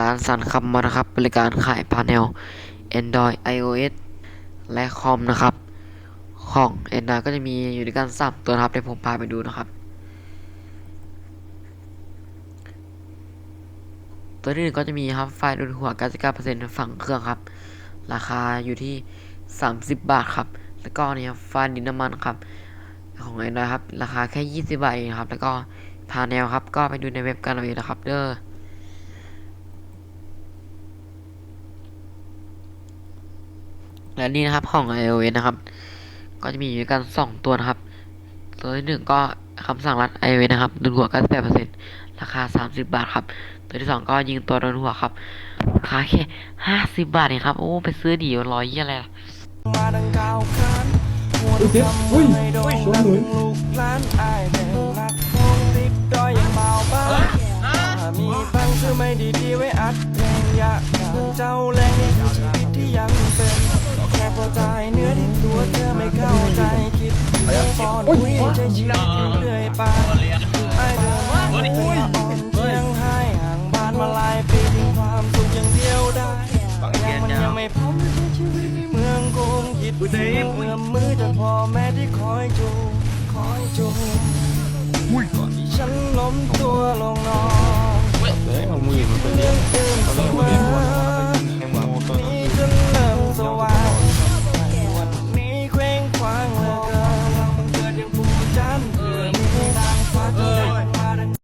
ร้านสันคำมานะครับ บริการขายพาเนล Android iOS และคอมนะครับ ของ Android ก็จะมีอยู่ด้วยกันสามตัวนะครับเดี๋ยวผมพาไปดูนะครับ ตัวที่หนึ่งก็จะมีครับไฟล์ดุนหัว99%ฝั่งเครื่องครับ ราคาอยู่ที่ 30 บาทครับ แล้วก็นี่ครับไฟดินน้ำมันครับของ Android ครับ ราคาแค่ 20 บาทเองครับ แล้วก็พาเนลครับ ก็ไปดูในเว็บกันเอาเองนะครับ เด้อ และนี่นะครับของ iOS นะครับ ก็จะมีอยู่ด้วยกัน 2 ตัวนะครับ ตัวที่หนึ่งก็คำสั่งรัด iOS นะครับดุนหัว98%ราคา 30 บาทครับ ตัวที่สองก็ยิงตัวโดนหัวครับ ราคาแค่ 50 บาทเองครับ โอ้ ไปซื้อดีร้อยยี่อะไรล่ะมาดังกาวคานหวนคำว่าให้โด่งดังลูกหลานอายเป็นนักวงติดดอยอย่างเบาบ้างถ้ามีบังคือไม่ดีดีๆไว้อัดเพลงอยากการเจ้าแรงนี่คือชีวิตที่ยัง องปอนคุยใช้ชีวิตอยู่เรื่อยไปไอ้เดินมาเมื่อยอ่อนเชียงให้ห่างบ้านมาหลายปีทิ้งความสุขอย่างเดียวได้ยังมันยังไม่พร้อมที่จะชีวิตในเมืองกรุงคิดถึงเมื่อมือจากพ่อแม่ที่คอยจูงคอยจูงก่อนที่ฉันล้มตัว